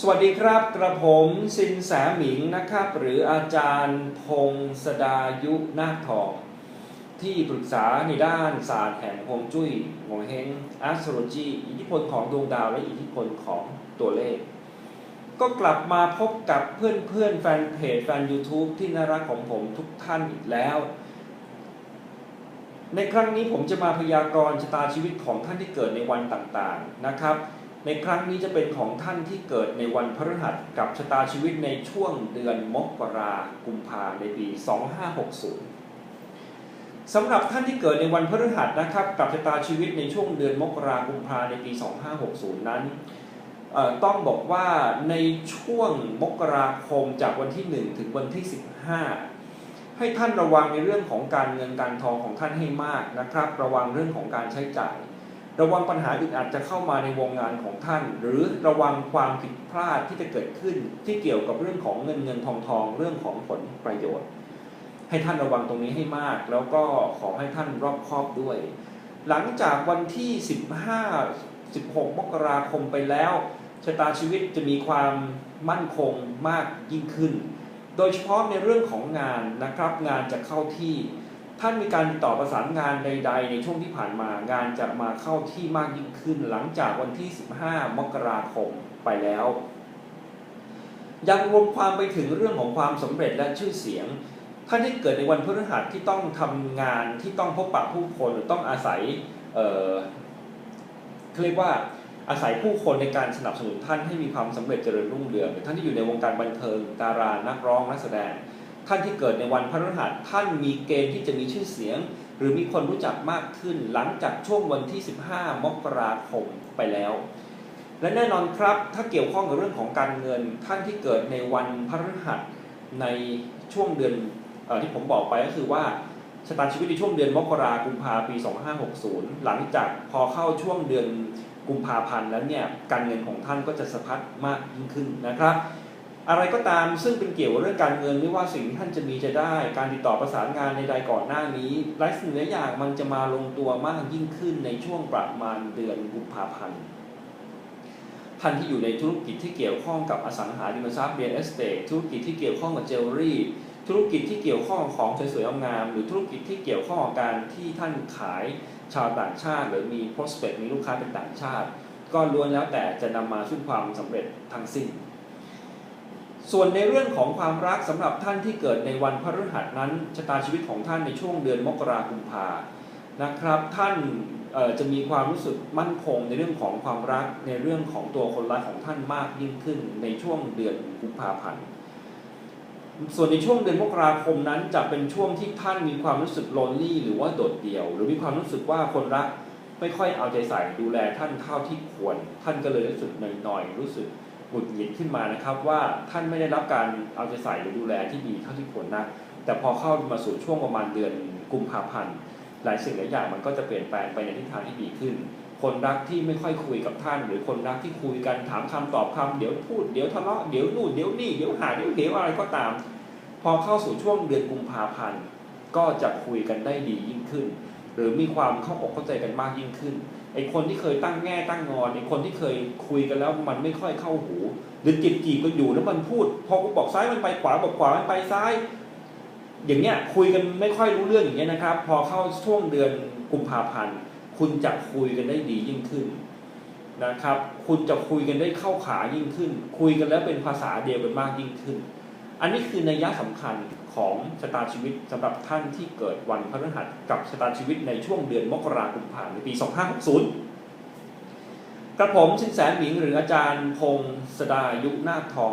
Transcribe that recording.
สวัสดีครับ กระผมสินแสหมิงนะครับ หรืออาจารย์พงศดายุนาคทอง ที่ปรึกษาในด้านศาสตร์แห่งฮวงจุ้ยโงเฮง astrology อิทธิพลของดวงดาวและอิทธิพลของตัวเลข ก็กลับมาพบกับเพื่อนเพื่อนแฟนเพจแฟน YouTube ที่น่ารักของผมทุกท่านอีกแล้ว ในครั้งนี้ผมจะมาพยากรณ์ชะตาชีวิตของท่านที่เกิดในวันต่างๆนะครับ ในครั้งนี้จะเป็นของท่านที่เกิดในวันพฤหัสกับชะตาชีวิตในช่วงเดือนมกรากุมภาในปี 2560 สำหรับท่านที่เกิดในวันพฤหัสนะครับกับชะตาชีวิตในช่วงเดือนมกรากุมภาในปี 2560 นั้นต้องบอกว่าในช่วงมกราคมจากวันที่ 1 ถึงวันที่ 15 ให้ท่านระวังในเรื่องของการเงินการทองของท่านให้มากนะครับ ระวังเรื่องของการใช้จ่าย ระวังปัญหาอื่นอาจจะเข้ามาในวงงานของท่าน หรือระวังความผิดพลาดที่จะเกิดขึ้นที่เกี่ยวกับเรื่องของเงินเงินทองทองเรื่องของผลประโยชน์ ให้ท่านระวังตรงนี้ให้มาก แล้วก็ขอให้ท่านรอบคอบด้วย หลังจากวันที่ 15 16 มกราคมไปแล้วชะตาชีวิตจะมีความมั่นคงมากยิ่งขึ้น โดยเฉพาะในเรื่องของงานนะครับงานจะเข้าที่ ท่านมีการติดต่อประสานงานใด ๆ ในช่วงที่ผ่านมางานจะมาเข้าที่มากยิ่งขึ้น หลังจากวันที่ 15 มกราคมไปแล้ว ยังรวมความไปถึงเรื่องของความสำเร็จและชื่อเสียง ท่านที่เกิดในวันพฤหัสที่ต้องทำงานที่ต้องพบปะผู้คนหรือต้องอาศัยเอ่อเขาเรียกว่าอาศัยผู้คนในการสนับสนุนท่านให้มีความสำเร็จเจริญรุ่งเรืองหรือท่านที่อยู่ในวงการบันเทิงดารานักร้องนักแสดง ท่านที่เกิดในวันพฤหัสท่านมีเกณฑ์ที่จะมีชื่อเสียง หรือมีคนรู้จักมากขึ้นหลังจากช่วงวันที่ 15 มกราคมไปแล้ว และแน่นอนครับถ้าเกี่ยวข้องกับเรื่องของการเงิน ท่านที่เกิดในวันพฤหัสในช่วงเดือนออที่ผมบอกไปก็คือว่าชะตาชีวิตในช่วงเดือนมกราคมกุมภาปี 2560 หลังจากพอเข้าช่วงเดือนกุมภาพันธ์แล้วเนี่ยการเงินของท่านก็จะสะพัดมากยิ่งขึ้นนะครับ อะไรก็ตามซึ่งเป็นเกี่ยวกับเรื่องการเงินไม่ว่าสิ่งที่ท่านจะมีจะได้ การติดต่อประสานงานในใดก่อนหน้านี้หลายสิ่งหลายอย่างมันจะมาลงตัวมากยิ่งขึ้นในช่วงประมาณเดือนกุมภาพันธ์ท่านที่อยู่ในธุรกิจที่เกี่ยวข้องกับอสังหาริมทรัพย์เรียนเอสเตทธุรกิจที่เกี่ยวข้องกับเจวเวลรี่ธุรกิจที่เกี่ยวข้องของสวยๆงามๆหรือธุรกิจที่เกี่ยวข้องกับการที่ท่านขายชาวต่างชาติ หรือมี prospect มีลูกค้าเป็นต่างชาติ ก็ล้วนแล้วแต่จะนำมาซึ่งความสำเร็จทั้งสิ้น ส่วนในเรื่องของความรักสำหรับท่านที่เกิดในวันพฤหัสนั้นชะตาชีวิตของท่านในช่วงเดือนมกราคมพานะครับ ท่านจะมีความรู้สึกมั่นคงในเรื่องของความรักในเรื่องของตัวคนรักของท่านมากยิ่งขึ้นในช่วงเดือนกุมภาพันธ์ส่วนในช่วงเดือนมกราคมนั้นจะเป็นช่วงที่ท่านมีความรู้สึกโลนลี่หรือว่าโดดเดี่ยว หรือมีความรู้สึกว่าคนรักไม่ค่อยเอาใจใส่ดูแลท่านเท่าที่ควร ท่านก็เลยรู้สึกหน่อยๆรู้สึก หงุดหงิดขึ้นมานะครับ ว่าท่านไม่ได้รับการเอาใจใส่หรือดูแลที่ดีเท่าที่ควรนะแต่พอเข้ามาสู่ช่วงประมาณเดือนกุมภาพันธ์หลายสิ่งหลายอย่างมันก็จะเปลี่ยนแปลงไปในทิศทางที่ดีขึ้น คนรักที่ไม่ค่อยคุยกับท่าน หรือคนรักที่คุยกันถามคำตอบคำเดี๋ยวพูดเดี๋ยวทะเลาะเดี๋ยวนู่นเดี๋ยวนี่เดี๋ยวหาเดี๋ยวเหวอะไรก็ตาม พอเข้าสู่ช่วงเดือนกุมภาพันธ์ก็จะคุยกันได้ดียิ่งขึ้น หรือมีความเข้าอกเข้าใจกันมากยิ่งขึ้น ไอคนที่เคยตั้งแง่ตั้งงอนไอคนที่เคยคุยกันแล้วมันไม่ค่อยเข้าหู หรือจีบจีบกันอยู่แล้วมันพูด พอกูบอกซ้ายมันไปขวาบอกขวามันไปซ้าย อย่างเงี้ยคุยกันไม่ค่อยรู้เรื่องอย่างเงี้ยนะครับ พอเข้าช่วงเดือนกุมภาพันธ์คุณจะคุยกันได้ดียิ่งขึ้นนะครับ คุณจะคุยกันได้เข้าขายิ่งขึ้น คุยกันแล้วเป็นภาษาเดียวกันมากยิ่งขึ้น อันนี้คือในยะสำคัญของชะตาชีวิตสำหรับท่านที่เกิดวันพฤหัสกับชะตาชีวิตในช่วงเดือนมกราคมผ่านในปี 2560 กระผมชินแสหมิงหรืออาจารย์พงศดายุนาคทอง